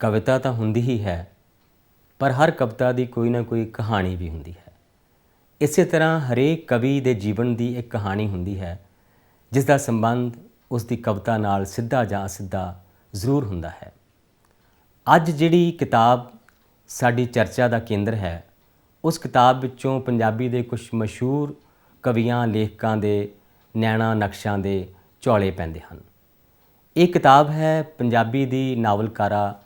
ਕਵਿਤਾ ਤਾਂ ਹੁੰਦੀ ਹੀ ਹੈ, ਪਰ ਹਰ ਕਵਿਤਾ ਦੀ ਕੋਈ ਨਾ ਕੋਈ ਕਹਾਣੀ ਵੀ ਹੁੰਦੀ ਹੈ। ਇਸੇ ਤਰ੍ਹਾਂ ਹਰੇਕ ਕਵੀ ਦੇ ਜੀਵਨ ਦੀ ਇੱਕ ਕਹਾਣੀ ਹੁੰਦੀ ਹੈ, ਜਿਸ ਦਾ ਸੰਬੰਧ ਉਸ ਦੀ ਕਵਿਤਾ ਨਾਲ ਸਿੱਧਾ ਜਾਂ ਅਸਿੱਧਾ ਜ਼ਰੂਰ ਹੁੰਦਾ ਹੈ। ਅੱਜ ਜਿਹੜੀ ਕਿਤਾਬ ਸਾਡੀ ਚਰਚਾ ਦਾ ਕੇਂਦਰ ਹੈ, ਉਸ ਕਿਤਾਬ ਵਿੱਚੋਂ ਪੰਜਾਬੀ ਦੇ ਕੁਝ ਮਸ਼ਹੂਰ ਕਵੀਆਂ, ਲੇਖਕਾਂ ਦੇ ਨੈਣਾ ਨਕਸ਼ਾਂ ਦੇ ਝੋਲੇ ਪੈਂਦੇ ਹਨ। ਇਹ ਕਿਤਾਬ ਹੈ ਪੰਜਾਬੀ ਦੀ ਨਾਵਲਕਾਰਾ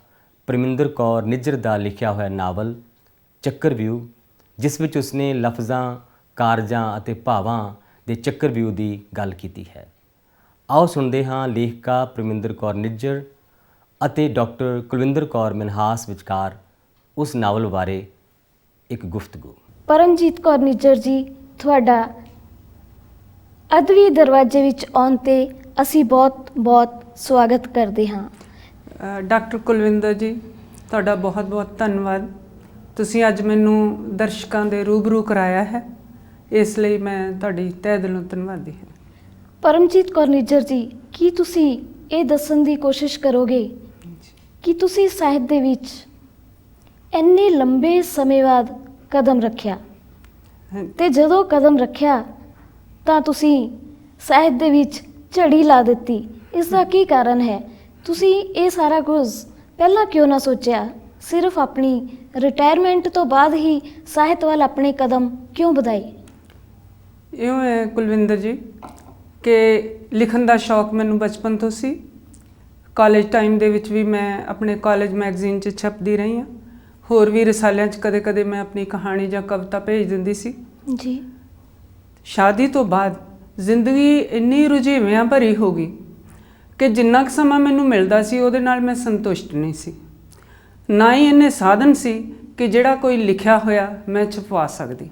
ਪਰਮਿੰਦਰ ਕੌਰ ਨਿੱਜਰ ਦਾ ਲਿਖਿਆ ਹੋਇਆ ਨਾਵਲ ਚੱਕਰਵਿਊ ਜਿਸ ਵਿੱਚ ਉਸਨੇ ਲਫ਼ਜ਼ਾਂ, ਕਾਰਜਾਂ ਅਤੇ ਭਾਵਾਂ ਦੇ ਚੱਕਰਵਿਊ ਦੀ ਗੱਲ ਕੀਤੀ ਹੈ। ਆਓ ਸੁਣਦੇ ਹਾਂ ਲੇਖਕਾ ਪਰਮਿੰਦਰ ਕੌਰ ਨਿੱਜਰ ਅਤੇ ਡਾਕਟਰ ਕੁਲਵਿੰਦਰ ਕੌਰ ਮਨਹਾਸ ਵਿਚਕਾਰ ਉਸ ਨਾਵਲ ਬਾਰੇ ਇੱਕ ਗੁਫ਼ਤਗੂ। ਪਰਮਜੀਤ ਕੌਰ ਨਿੱਜਰ ਜੀ, ਤੁਹਾਡਾ ਅਦਵੀ ਦਰਵਾਜ਼ੇ ਵਿੱਚ ਆਉਣ ਤੇ ਅਸੀਂ ਬਹੁਤ ਬਹੁਤ ਸਵਾਗਤ ਕਰਦੇ ਹਾਂ। ਡਾਕਟਰ ਕੁਲਵਿੰਦਰ ਜੀ ਤੁਹਾਡਾ ਬਹੁਤ-ਬਹੁਤ ਧੰਨਵਾਦ। ਤੁਸੀਂ ਅੱਜ ਮੈਨੂੰ ਦਰਸ਼ਕਾਂ ਦੇ ਰੂਬਰੂ ਕਰਾਇਆ ਹੈ। ਇਸ ਲਈ ਮੈਂ ਤੁਹਾਡੀ ਤਹਿ ਦਿਲੋਂ ਧੰਨਵਾਦੀ ਹਾਂ। ਪਰਮਜੀਤ ਕੌਰ ਨਿੱਜਰ ਜੀ ਕੀ ਤੁਸੀਂ ਇਹ ਦੱਸਣ ਦੀ ਕੋਸ਼ਿਸ਼ ਕਰੋਗੇ ਕਿ ਤੁਸੀਂ ਸਾਹਿਤ ਦੇ ਵਿੱਚ ਇੰਨੇ ਲੰਬੇ ਸਮੇਂ ਬਾਅਦ ਕਦਮ ਰੱਖਿਆ? ਤੇ ਜਦੋਂ ਕਦਮ ਰੱਖਿਆ ਤਾਂ ਤੁਸੀਂ ਸਾਹਿਤ ਦੇ ਵਿੱਚ ਝੜੀ ਲਾ ਦਿੱਤੀ। ਇਸ ਦਾ ਕੀ ਕਾਰਨ ਹੈ? ਤੁਸੀਂ ਇਹ ਸਾਰਾ ਕੁਝ ਪਹਿਲਾਂ ਕਿਉਂ ਨਾ ਸੋਚਿਆ? ਸਿਰਫ ਆਪਣੀ ਰਿਟਾਇਰਮੈਂਟ ਤੋਂ ਬਾਅਦ ਹੀ ਸਾਹਿਤ ਵੱਲ ਆਪਣੇ ਕਦਮ ਕਿਉਂ ਵਧਾਏ? ਇਉਂ ਹੈ ਕੁਲਵਿੰਦਰ ਜੀ ਕਿ ਲਿਖਣ ਦਾ ਸ਼ੌਕ ਮੈਨੂੰ ਬਚਪਨ ਤੋਂ ਸੀ। ਕਾਲਜ ਟਾਈਮ ਦੇ ਵਿੱਚ ਵੀ ਮੈਂ ਆਪਣੇ ਕਾਲਜ ਮੈਗਜ਼ੀਨ 'ਚ ਛਪਦੀ ਰਹੀ ਹਾਂ। ਹੋਰ ਵੀ ਰਸਾਲਿਆਂ 'ਚ ਕਦੇ-ਕਦੇ ਮੈਂ ਆਪਣੀ ਕਹਾਣੀ ਜਾਂ ਕਵਿਤਾ ਭੇਜ ਦਿੰਦੀ ਸੀ। ਜੀ। ਸ਼ਾਦੀ ਤੋਂ ਬਾਅਦ ਜ਼ਿੰਦਗੀ ਇੰਨੀ ਰੁਝੇਵਿਆਂ ਭਰੀ ਹੋ ਗਈ ਕਿ ਜਿੰਨਾ ਕੁ ਸਮਾਂ ਮੈਨੂੰ ਮਿਲਦਾ ਸੀ, ਉਹਦੇ ਨਾਲ ਮੈਂ ਸੰਤੁਸ਼ਟ ਨਹੀਂ ਸੀ। ਨਾ ਹੀ ਇੰਨੇ ਸਾਧਨ ਸੀ ਕਿ ਜਿਹੜਾ ਕੋਈ ਲਿਖਿਆ ਹੋਇਆ ਮੈਂ ਛਪਵਾ ਸਕਦੀ।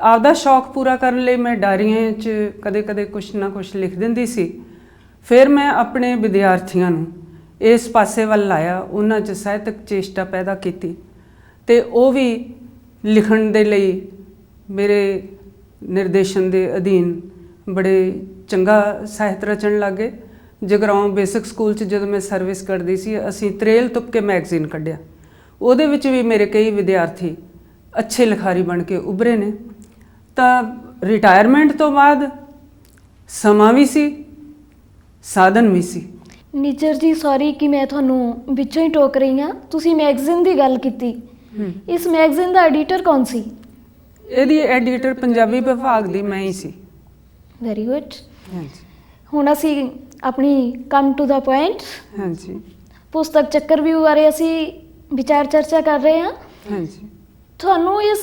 ਆਪਦਾ ਸ਼ੌਕ ਪੂਰਾ ਕਰਨ ਲਈ ਮੈਂ ਡਾਇਰੀਆਂ 'ਚ ਕਦੇ-ਕਦੇ ਕੁਛ ਨਾ ਕੁਛ ਲਿਖ ਦਿੰਦੀ ਸੀ। ਫਿਰ ਮੈਂ ਆਪਣੇ ਵਿਦਿਆਰਥੀਆਂ ਨੂੰ ਇਸ ਪਾਸੇ ਵੱਲ ਲਾਇਆ, ਉਹਨਾਂ 'ਚ ਸਾਹਿਤਕ ਚੇਸ਼ਟਾ ਪੈਦਾ ਕੀਤੀ ਤੇ ਉਹ ਵੀ ਲਿਖਣ ਦੇ ਲਈ ਮੇਰੇ ਨਿਰਦੇਸ਼ਨ ਦੇ ਅਧੀਨ ਬੜੇ ਚੰਗਾ ਸਾਹਿਤ ਰਚਣ ਲੱਗੇ ਜਗਰਾਉਂ ਬੇਸਿਕ ਸਕੂਲ 'ਚ ਜਦੋਂ ਮੈਂ ਸਰਵਿਸ ਕਰਦੀ ਸੀ ਅਸੀਂ ਤਰੇਲ ਤੁਪਕੇ ਮੈਗਜ਼ੀਨ ਕੱਢਿਆ। ਉਹਦੇ ਵਿੱਚ ਵੀ ਮੇਰੇ ਕਈ ਵਿਦਿਆਰਥੀ ਅੱਛੇ ਲਿਖਾਰੀ ਬਣ ਕੇ ਉੱਭਰੇ ਨੇ। ਤਾਂ ਰਿਟਾਇਰਮੈਂਟ ਤੋਂ ਬਾਅਦ ਸਮਾਂ ਵੀ ਸੀ ਸਾਧਨ ਵੀ ਸੀ। ਨਿੱਜਰ ਜੀ ਸੌਰੀ ਕਿ ਮੈਂ ਤੁਹਾਨੂੰ ਵਿੱਚੋਂ ਹੀ ਟੋਕ ਰਹੀ ਹਾਂ। ਤੁਸੀਂ ਮੈਗਜ਼ੀਨ ਦੀ ਗੱਲ ਕੀਤੀ। ਇਸ ਮੈਗਜ਼ੀਨ ਦਾ ਐਡੀਟਰ ਕੌਣ ਸੀ? ਇਹਦੀ ਐਡੀਟਰ ਪੰਜਾਬੀ ਵਿਭਾਗ ਦੀ ਮੈਂ ਹੀ ਸੀ। ਵੈਰੀ ਗੁੱਡ ਹਾਂਜੀ। ਹੁਣ ਅਸੀਂ ਆਪਣੀ ਕਮ ਟੂ ਦਾ ਪੁਆਇੰਟ ਹਾਂਜੀ। ਪੁਸਤਕ ਚੱਕਰਵਿਊ ਬਾਰੇ ਅਸੀਂ ਵਿਚਾਰ ਚਰਚਾ ਕਰ ਰਹੇ ਹਾਂ। ਹਾਂਜੀ। ਤੁਹਾਨੂੰ ਇਸ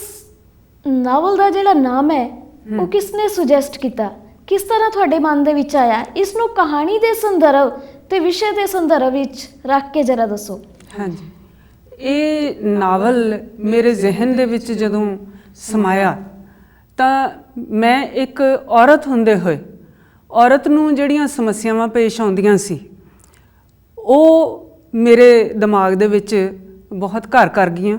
ਨਾਵਲ ਦਾ ਜਿਹੜਾ ਨਾਮ ਹੈ ਉਹ ਹਮ। ਕਿਸ ਨੇ ਸੁਜੈਸਟ ਕੀਤਾ? ਕਿਸ ਤਰ੍ਹਾਂ ਤੁਹਾਡੇ ਮਨ ਦੇ ਵਿੱਚ ਆਇਆ? ਇਸ ਨੂੰ ਕਹਾਣੀ ਦੇ ਸੰਦਰਭ ਤੇ ਵਿਸ਼ੇ ਦੇ ਸੰਦਰਭ ਵਿੱਚ ਰੱਖ ਕੇ ਜਰਾ ਦੱਸੋ। ਹਾਂਜੀ। ਇਹ ਨਾਵਲ ਮੇਰੇ ਜ਼ਿਹਨ ਦੇ ਵਿੱਚ ਜਦੋਂ ਸਮਾਇਆ ਤਾਂ ਮੈਂ ਇੱਕ ਔਰਤ ਹੁੰਦੇ ਹੋਏ ਔਰਤ ਨੂੰ ਜਿਹੜੀਆਂ ਸਮੱਸਿਆਵਾਂ ਪੇਸ਼ ਆਉਂਦੀਆਂ ਸੀ, ਉਹ ਮੇਰੇ ਦਿਮਾਗ ਦੇ ਵਿੱਚ ਬਹੁਤ ਘਰ ਕਰ ਗਈਆਂ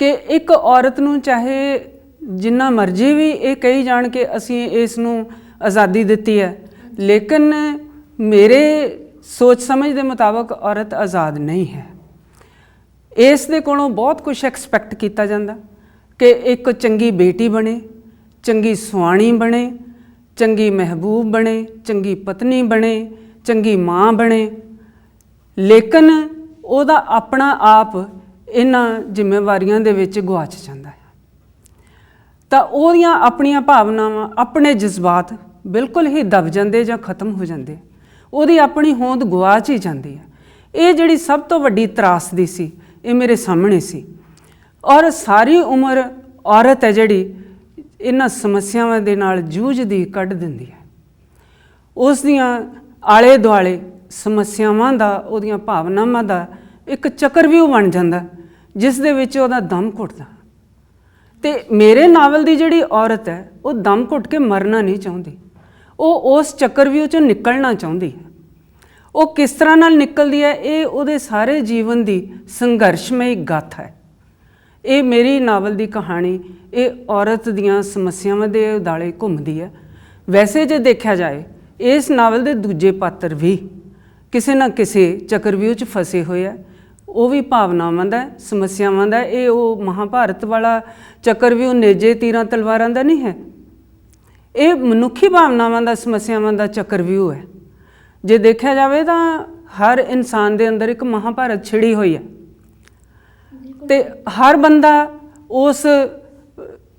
ਕਿ ਇੱਕ ਔਰਤ ਨੂੰ ਚਾਹੇ ਜਿੰਨਾ ਮਰਜ਼ੀ ਵੀ ਇਹ ਕਹੀ ਜਾਣ ਕਿ ਅਸੀਂ ਇਸ ਨੂੰ ਆਜ਼ਾਦੀ ਦਿੱਤੀ ਹੈ, ਲੇਕਿਨ ਮੇਰੇ ਸੋਚ ਸਮਝ ਦੇ ਮੁਤਾਬਕ ਔਰਤ ਆਜ਼ਾਦ ਨਹੀਂ ਹੈ। ਇਸ ਦੇ ਕੋਲੋਂ ਬਹੁਤ ਕੁਝ ਐਕਸਪੈਕਟ ਕੀਤਾ ਜਾਂਦਾ ਕਿ ਇੱਕ ਚੰਗੀ ਬੇਟੀ ਬਣੇ, ਚੰਗੀ ਸੁਆਣੀ ਬਣੇ ਚੰਗੀ ਮਹਿਬੂਬ ਬਣੇ, ਚੰਗੀ ਪਤਨੀ ਬਣੇ, ਚੰਗੀ ਮਾਂ ਬਣੇ। ਲੇਕਿਨ ਉਹਦਾ ਆਪਣਾ ਆਪ ਇਹਨਾਂ ਜ਼ਿੰਮੇਵਾਰੀਆਂ ਦੇ ਵਿੱਚ ਗਵਾਚ ਜਾਂਦਾ ਹੈ। ਤਾਂ ਉਹਦੀਆਂ ਆਪਣੀਆਂ ਭਾਵਨਾਵਾਂ, ਆਪਣੇ ਜਜ਼ਬਾਤ ਬਿਲਕੁਲ ਹੀ ਦਬ ਜਾਂਦੇ ਜਾਂ ਖਤਮ ਹੋ ਜਾਂਦੇ। ਉਹਦੀ ਆਪਣੀ ਹੋਂਦ ਗਵਾਚ ਹੀ ਜਾਂਦੀ ਹੈ। ਇਹ ਜਿਹੜੀ ਸਭ ਤੋਂ ਵੱਡੀ ਤਰਾਸਦੀ ਸੀ, ਇਹ ਮੇਰੇ ਸਾਹਮਣੇ ਸੀ। ਔਰ ਸਾਰੀ ਉਮਰ ਔਰਤ ਹੈ ਜਿਹੜੀ ਇਹਨਾਂ ਸਮੱਸਿਆਵਾਂ ਦੇ ਨਾਲ ਜੂਝਦੀ ਕੱਢ ਦਿੰਦੀ ਹੈ। ਉਸ ਦੀਆਂ ਆਲੇ ਦੁਆਲੇ ਸਮੱਸਿਆਵਾਂ ਦਾ, ਉਹਦੀਆਂ ਭਾਵਨਾਵਾਂ ਦਾ ਇੱਕ ਚੱਕਰਵਿਊ ਬਣ ਜਾਂਦਾ, ਜਿਸ ਦੇ ਵਿੱਚ ਉਹਦਾ ਦਮ ਘੁੱਟਦਾ। ਤੇ ਮੇਰੇ ਨਾਵਲ ਦੀ ਜਿਹੜੀ ਔਰਤ ਹੈ, ਉਹ ਦਮ ਘੁੱਟ ਕੇ ਮਰਨਾ ਨਹੀਂ ਚਾਹੁੰਦੀ। ਉਹ ਉਸ ਚੱਕਰਵਿਊ ਚੋਂ ਨਿਕਲਣਾ ਚਾਹੁੰਦੀ ਹੈ। ਉਹ ਕਿਸ ਤਰ੍ਹਾਂ ਨਾਲ ਨਿਕਲਦੀ ਹੈ, ਇਹ ਉਹਦੇ ਸਾਰੇ ਜੀਵਨ ਦੀ ਸੰਘਰਸ਼ਮਈ ਗਾਥਾ ਹੈ। ਇਹ ਮੇਰੀ ਨਾਵਲ ਦੀ ਕਹਾਣੀ, ਇਹ ਔਰਤ ਦੀਆਂ ਸਮੱਸਿਆਵਾਂ ਦੇ ਉਦਾਲੇ ਘੁੰਮਦੀ ਹੈ। ਵੈਸੇ ਜੇ ਦੇਖਿਆ ਜਾਏ, ਇਸ ਨਾਵਲ ਦੇ ਦੂਜੇ ਪਾਤਰ ਵੀ ਕਿਸੇ ਨਾ ਕਿਸੇ ਚੱਕਰਵਿਊਹ 'ਚ ਫਸੇ ਹੋਏ ਆ। ਉਹ ਵੀ ਭਾਵਨਾਵਾਂ ਦਾ ਸਮੱਸਿਆਵਾਂ ਦਾ ਇਹ ਉਹ ਮਹਾਭਾਰਤ ਵਾਲਾ ਚੱਕਰਵਿਊਹ ਨੇਜੇ ਤੀਰਾਂ ਤਲਵਾਰਾਂ ਦਾ ਨਹੀਂ ਹੈ। ਇਹ ਮਨੁੱਖੀ ਭਾਵਨਾਵਾਂ ਦਾ, ਸਮੱਸਿਆਵਾਂ ਦਾ ਚੱਕਰਵਿਊਹ ਹੈ। ਜੇ ਦੇਖਿਆ ਜਾਵੇ ਤਾਂ ਹਰ ਇਨਸਾਨ ਦੇ ਅੰਦਰ ਇੱਕ ਮਹਾਭਾਰਤ ਛਿੜੀ ਹੋਈ ਹੈ। ਤੇ ਹਰ ਬੰਦਾ ਉਸ ਅ,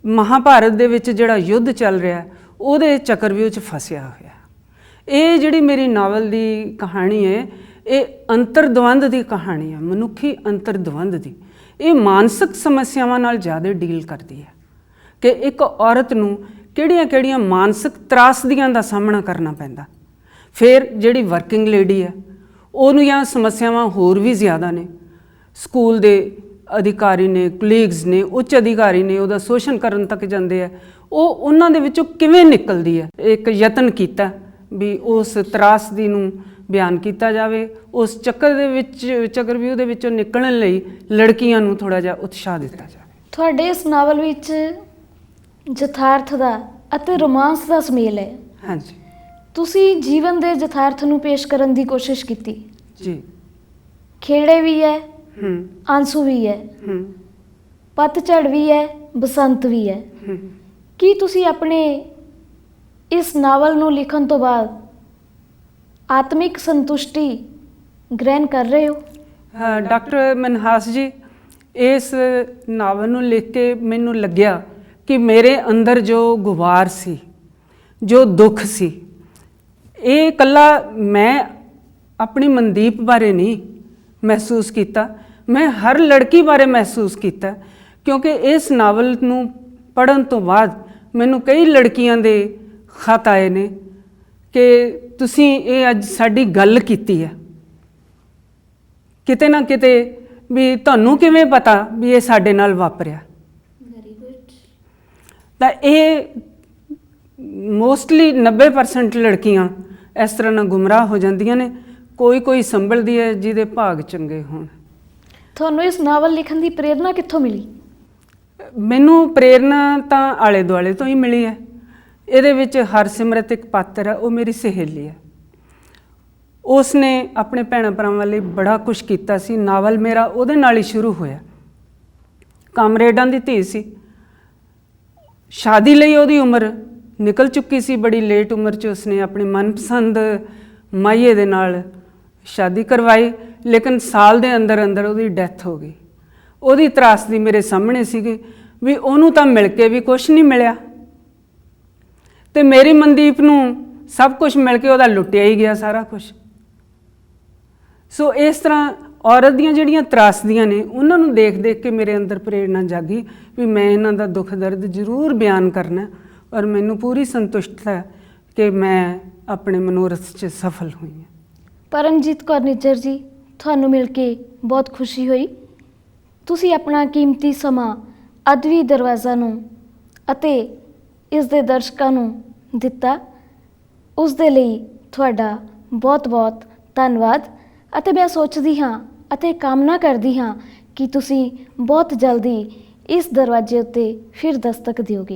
ਮਹਾਭਾਰਤ ਦੇ ਵਿੱਚ ਜਿਹੜਾ ਯੁੱਧ ਚੱਲ ਰਿਹਾ ਹੈ, ਉਹਦੇ ਚੱਕਰਵਿਊਹ 'ਚ ਫਸਿਆ ਹੋਇਆ। ਇਹ ਜਿਹੜੀ ਮੇਰੀ ਨਾਵਲ ਦੀ ਕਹਾਣੀ ਹੈ ਇਹ ਅੰਤਰਦਵੰਦ ਦੀ ਕਹਾਣੀ ਹੈ ਮਨੁੱਖੀ ਅੰਤਰਦਵੰਦ ਦੀ। ਇਹ ਮਾਨਸਿਕ ਸਮੱਸਿਆਵਾਂ ਨਾਲ ਜ਼ਿਆਦਾ ਡੀਲ ਕਰਦੀ ਹੈ ਕਿ ਇੱਕ ਔਰਤ ਨੂੰ ਕਿਹੜੀਆਂ-ਕਿਹੜੀਆਂ ਮਾਨਸਿਕ ਤਰਾਸਦੀਆਂ ਦਾ ਸਾਹਮਣਾ ਕਰਨਾ ਪੈਂਦਾ। ਫਿਰ ਜਿਹੜੀ ਵਰਕਿੰਗ ਲੇਡੀ ਹੈ ਉਹਨੂੰ ਜਾਂ ਸਮੱਸਿਆਵਾਂ ਹੋਰ ਵੀ ਜ਼ਿਆਦਾ ਨੇ। ਸਕੂਲ ਦੇ ਅਧਿਕਾਰੀ ਨੇ ਕੁਲੀਗਸ ਨੇ ਉੱਚ ਅਧਿਕਾਰੀ ਨੇ ਉਹਦਾ ਸ਼ੋਸ਼ਣ ਕਰਨ ਤੱਕ ਜਾਂਦੇ ਆ। ਉਹ ਉਹਨਾਂ ਦੇ ਵਿੱਚੋਂ ਕਿਵੇਂ ਨਿਕਲਦੀ ਹੈ ਇੱਕ ਯਤਨ ਕੀਤਾ ਵੀ ਉਸ ਤਰਾਸਦੀ ਨੂੰ ਬਿਆਨ ਕੀਤਾ ਜਾਵੇ। ਉਸ ਚੱਕਰ ਦੇ ਵਿੱਚ ਚੱਕਰਵਿਊਹ ਦੇ ਵਿੱਚੋਂ ਨਿਕਲਣ ਲਈ ਲੜਕੀਆਂ ਨੂੰ ਥੋੜਾ ਜਿਹਾ ਉਤਸ਼ਾਹ ਦਿੱਤਾ ਜਾਵੇ। ਤੁਹਾਡੇ ਇਸ ਨਾਵਲ ਵਿੱਚ ਯਥਾਰਥ ਦਾ ਅਤੇ ਰੋਮਾਂਸ ਦਾ ਸੁਮੇਲ ਹੈ। ਹਾਂਜੀ। ਤੁਸੀਂ ਜੀਵਨ ਦੇ ਯਥਾਰਥ ਨੂੰ ਪੇਸ਼ ਕਰਨ ਦੀ ਕੋਸ਼ਿਸ਼ ਕੀਤੀ। ਜੀ। ਖੇੜੇ ਵੀ ਹੈ ਹੂੰ। ਆਂਸੂ ਵੀ ਹੈ। ਹੂੰ। ਪਤਝੜ ਵੀ ਹੈ ਬਸੰਤ ਵੀ ਹੈ। ਹੂੰ। ਕੀ ਤੁਸੀਂ ਆਪਣੇ ਇਸ ਨਾਵਲ ਨੂੰ ਲਿਖਣ ਤੋਂ ਬਾਅਦ ਆਤਮਿਕ ਸੰਤੁਸ਼ਟੀ ਗ੍ਰਹਿਣ ਕਰ ਰਹੇ ਹੋ? ਡਾਕਟਰ ਮਨਹਾਸ ਜੀ ਇਸ ਨਾਵਲ ਨੂੰ ਲਿਖ ਕੇ ਮੈਨੂੰ ਲੱਗਿਆ ਕਿ ਮੇਰੇ ਅੰਦਰ ਜੋ ਗੁਬਾਰ ਸੀ ਜੋ ਦੁੱਖ ਸੀ ਇਹ ਕੱਲਾ ਮੈਂ ਆਪਣੀ ਮਨਦੀਪ ਬਾਰੇ ਨਹੀਂ ਮਹਿਸੂਸ ਕੀਤਾ। ਮੈਂ ਹਰ ਲੜਕੀ ਬਾਰੇ ਮਹਿਸੂਸ ਕੀਤਾ ਕਿਉਂਕਿ ਇਸ ਨਾਵਲ ਨੂੰ ਪੜਨ ਤੋਂ ਬਾਅਦ ਮੈਨੂੰ ਕਈ ਲੜਕੀਆਂ ਦੇ ਖਤ ਆਏ ਨੇ ਕਿ ਤੁਸੀਂ ਇਹ ਅੱਜ ਸਾਡੀ ਗੱਲ ਕੀਤੀ ਹੈ। ਕਿਤੇ ਨਾ ਕਿਤੇ ਵੀ ਤੁਹਾਨੂੰ ਕਿਵੇਂ ਪਤਾ ਵੀ ਇਹ ਸਾਡੇ ਨਾਲ ਵਾਪਰਿਆ? ਵੈਰੀ ਗੁੱਡ ਤਾਂ ਇਹ ਮੋਸਟਲੀ 90% ਲੜਕੀਆਂ ਇਸ ਤਰ੍ਹਾਂ ਨਾਲ ਗੁੰਮਰਾਹ ਹੋ ਜਾਂਦੀਆਂ ਨੇ ਕੋਈ ਕੋਈ ਸੰਭਲਦੀ ਹੈ ਜਿਹਦੇ ਭਾਗ ਚੰਗੇ ਹੋਣ। ਤੁਹਾਨੂੰ ਇਸ ਨਾਵਲ ਲਿਖਣ ਦੀ ਪ੍ਰੇਰਣਾ ਕਿੱਥੋਂ ਮਿਲੀ? ਮੈਨੂੰ ਪ੍ਰੇਰਣਾ ਤਾਂ ਆਲੇ ਦੁਆਲੇ ਤੋਂ ਹੀ ਮਿਲੀ ਹੈ। ਇਹਦੇ ਵਿੱਚ ਹਰਸਿਮਰਤ ਇੱਕ ਪਾਤਰ ਹੈ, ਉਹ ਮੇਰੀ ਸਹੇਲੀ ਹੈ। ਉਸ ਨੇ ਆਪਣੇ ਭੈਣਾਂ ਭਰਾਵਾਂ ਲਈ ਬੜਾ ਕੁਝ ਕੀਤਾ ਸੀ। ਨਾਵਲ ਮੇਰਾ ਉਹਦੇ ਨਾਲ ਹੀ ਸ਼ੁਰੂ ਹੋਇਆ। ਕਾਮਰੇਡਾਂ ਦੀ ਧੀ ਸੀ। ਸ਼ਾਦੀ ਲਈ ਉਹਦੀ ਉਮਰ ਨਿਕਲ ਚੁੱਕੀ ਸੀ। ਬੜੀ ਲੇਟ ਉਮਰ 'ਚ ਉਸਨੇ ਆਪਣੇ ਮਨਪਸੰਦ ਮਾਈਏ ਦੇ ਨਾਲ ਸ਼ਾਦੀ ਕਰਵਾਈ, ਲੇਕਿਨ ਸਾਲ ਦੇ ਅੰਦਰ ਅੰਦਰ ਉਹਦੀ ਡੈਥ ਹੋ ਗਈ। ਉਹਦੀ ਤਰਾਸਦੀ ਮੇਰੇ ਸਾਹਮਣੇ ਸੀਗੀ ਵੀ ਉਹਨੂੰ ਤਾਂ ਮਿਲ ਕੇ ਵੀ ਕੁਝ ਨਹੀਂ ਮਿਲਿਆ। ਤੇ ਮੇਰੀ ਮਨਦੀਪ ਨੂੰ ਸਭ ਕੁਝ ਮਿਲ ਕੇ ਉਹਦਾ ਲੁੱਟਿਆ ਹੀ ਗਿਆ ਸਾਰਾ ਕੁਝ ਸੋ ਇਸ ਤਰ੍ਹਾਂ ਔਰਤ ਦੀਆਂ ਜਿਹੜੀਆਂ ਤਰਾਸਦੀਆਂ ਨੇ, ਉਹਨਾਂ ਨੂੰ ਦੇਖ ਦੇਖ ਕੇ ਮੇਰੇ ਅੰਦਰ ਪ੍ਰੇਰਣਾ ਜਾਗੀ ਵੀ ਮੈਂ ਇਹਨਾਂ ਦਾ ਦੁੱਖ ਦਰਦ ਜ਼ਰੂਰ ਬਿਆਨ ਕਰਨਾ ਔਰ ਮੈਨੂੰ ਪੂਰੀ ਸੰਤੁਸ਼ਟਤਾ ਹੈ ਕਿ ਮੈਂ ਆਪਣੇ ਮਨੋਰਥ 'ਚ ਸਫਲ ਹੋਈ ਹਾਂ। ਪਰਮਜੀਤ ਕੌਰ ਨਿੱਜਰ ਜੀ, ਤੁਹਾਨੂੰ ਮਿਲ ਕੇ ਬਹੁਤ ਖੁਸ਼ੀ ਹੋਈ। ਤੁਸੀਂ ਆਪਣਾ ਕੀਮਤੀ ਸਮਾਂ ਅਦਵੀ ਦਰਵਾਜ਼ਾ ਨੂੰ ਅਤੇ ਇਸ ਦੇ ਦਰਸ਼ਕਾਂ ਨੂੰ ਦਿੱਤਾ। ਉਸ ਦੇ ਲਈ ਤੁਹਾਡਾ ਬਹੁਤ-ਬਹੁਤ ਧੰਨਵਾਦ ਅਤੇ ਮੈਂ ਸੋਚਦੀ ਹਾਂ ਅਤੇ ਕਾਮਨਾ ਕਰਦੀ ਹਾਂ ਕਿ ਤੁਸੀਂ ਬਹੁਤ ਜਲਦੀ ਇਸ ਦਰਵਾਜ਼ੇ ਉੱਤੇ ਫਿਰ ਦਸਤਕ ਦਿਓਗੇ।